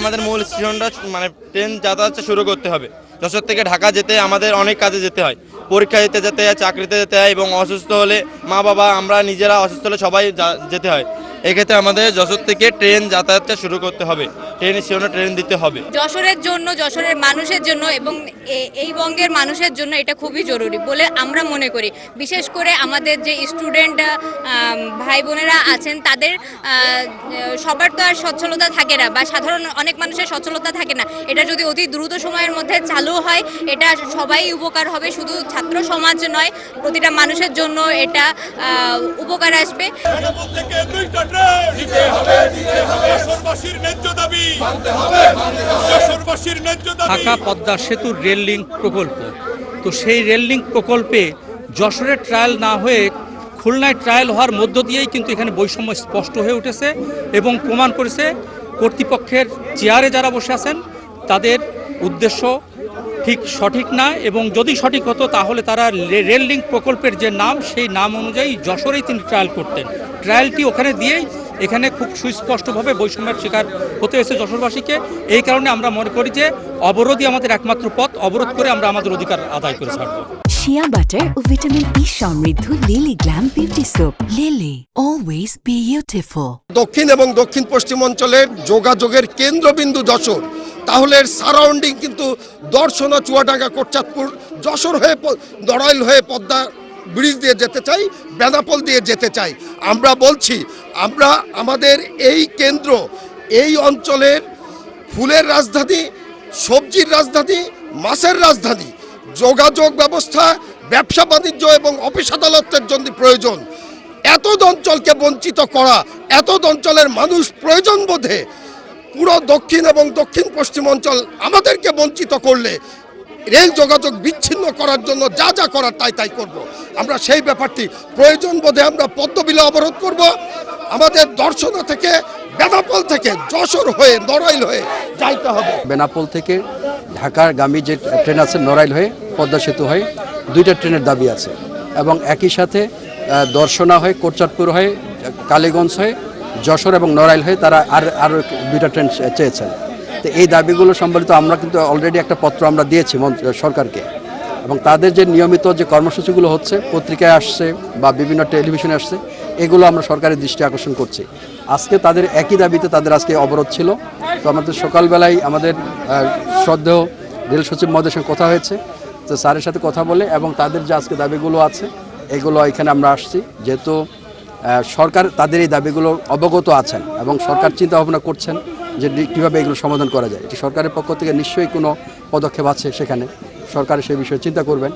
আমাদের মূল স্টেশনটা মানে ট্রেন যাতায়াতটা শুরু করতে হবে। যশোর থেকে ঢাকা যেতে আমাদের অনেক কাজে যেতে হয়। পরীক্ষা দিতে যেতে হয়, চাকরিতে যেতে হয় এবং অসুস্থ হলে মা বাবা আমরা নিজেরা অসুস্থ হলে সবাই যেতে হয়। এক্ষেত্রে আমাদের যশোর থেকে ট্রেন যাতায়াতটা শুরু করতে হবে। ট্রেন স্টেশনে ট্রেন দিতে হবে। যশোরের জন্য যশোরের মানুষের জন্য এবং এ- এই বঙ্গের মানুষের জন্য এটা খুবই জরুরি বলে আমরা মনে করি। বিশেষ করে আমাদের যে স্টুডেন্ট ভাই বোনেরা আছেন তাদের সবার তো আর সচ্ছলতা থাকে না বা সাধারণ অনেক মানুষের সচ্ছলতা থাকে না। এটা যদি অতি দ্রুত সময়ের মধ্যে চালু হয় এটা সবাই উপকার হবে শুধু ছাত্র সমাজ নয় প্রতিটা মানুষের জন্য এটা উপকার আসবে। দিতে হবে দিতে হবে। যশোরবাসীর ন্যায্য দাবি। মানতে হবে যশোরবাসীর ন্যায্য দাবি। ঢাকা পদ্মা সেতুর রেল লিঙ্ক প্রকল্প। তো সেই রেল লিঙ্ক প্রকল্পে যশোরের ট্রায়াল না হয়ে খুলনায় ট্রায়াল হওয়ার মধ্য দিয়েই কিন্তু এখানে বৈষম্য স্পষ্ট হয়ে উঠেছে এবং প্রমাণ করেছে কর্তৃপক্ষের চেয়ারে যারা বসে আছেন তাদের উদ্দেশ্য ঠিক সঠিক না এবং যদি সঠিক হতো তাহলে তারা রে- রেল লিঙ্ক প্রকল্পের যে নাম সেই নাম অনুযায়ী যশোরেই তিনি ট্রায়াল করতেন। ট্রায়ালটি ওখানে দিয়েই এখানে খুব সুস্পষ্টভাবে বৈষম্যের শিকার হতে হয়েছে যশোরবাসীকে। এই কারণে আমরা মনে করি যে অবরোধই আমাদের একমাত্র পথ অবরোধ করে আমরা আমাদের অধিকার আদায় করে ছাড়বো। শিয়া বাটার ও ভিটামিন ই সমৃদ্ধ Lily glam beauty soap Lily always beautiful দক্ষিণ এবং দক্ষিণ পশ্চিম অঞ্চলের যোগাযোগের কেন্দ্রবিন্দু যশোর। তাহলে সারাউন্ডিং কিন্তু দর্শনা চুয়াডাঙ্গা কোটচাঁদপুর, যশোর হয়ে নড়াইল হয়ে পদ্মা ব্রিজ দিয়ে যেতে চাই, বেনাপোল দিয়ে যেতে চাই। আমরা বলছি, আমরা, আমাদের এই কেন্দ্র, এই অঞ্চলের ফুলের রাজধানী, সবজির রাজধানী, মাছের রাজধানী। যোগাযোগ ব্যবস্থা, ব্যবসা বাণিজ্য এবং অফিস আদালতের জন্য প্রয়োজন। এত অঞ্চলকে বঞ্চিত করা এত অঞ্চলের মানুষ প্রয়োজন বোধে পুরো দক্ষিণ এবং দক্ষিণ পশ্চিম অঞ্চল আমাদেরকে বঞ্চিত করলে রেল যোগাযোগ বিচ্ছিন্ন করার জন্য যা যা করার তাই তাই করব। আমরা সেই ব্যাপারটি প্রয়োজন বোধে আমরা পদ্মবিলে অবরোধ করব। আমাদের দর্শনা থেকে বেনাপোল থেকে যশোর হয়ে নড়াইল হয়ে যাইতে হবে। বেনাপোল থেকে ঢাকার গামী যে ট্রেন আছে নড়াইল হয়ে, পদ্মা সেতু হয়ে, দুইটা ট্রেনের দাবি আছে। এবং একই সাথে দর্শনা হয়ে, কোটচাঁদপুর হয়ে, কালীগঞ্জ হয়ে যশোর এবং নড়াইল হয়ে তারা আর আরও দুইটা ট্রেন চেয়েছেন। তো এই দাবিগুলো সম্বলিত আমরা কিন্তু অলরেডি একটা পত্র আমরা দিয়েছি সরকারকে। এবং তাদের যে নিয়মিত যে কর্মসূচিগুলো হচ্ছে, পত্রিকায় আসছে বা বিভিন্ন টেলিভিশনে আসছে, এগুলো আমরা সরকারের দৃষ্টি আকর্ষণ করছি। আজকে তাদের একই দাবিতে তাদের আজকে অবরোধ ছিল। তো আমাদের সকালবেলায় আমাদের শ্রদ্ধেয় রেল সচিব মহোদয়ের সঙ্গে কথা হয়েছে। তো স্যারের সাথে কথা বলে এবং তাদের যে আজকে দাবিগুলো আছে, এগুলো এখানে আমরা আসছি। যেহেতু সরকার তাদের এই দাবিগুলো অবগত আছেন এবং সরকার চিন্তা ভাবনা করছেন যে কীভাবে এগুলো সমাধান করা যায়। এটি সরকারের পক্ষ থেকে নিশ্চয়ই কোনো পদক্ষেপ আছে সেখানে। সরকার সেই বিষয়ে চিন্তা করবেন।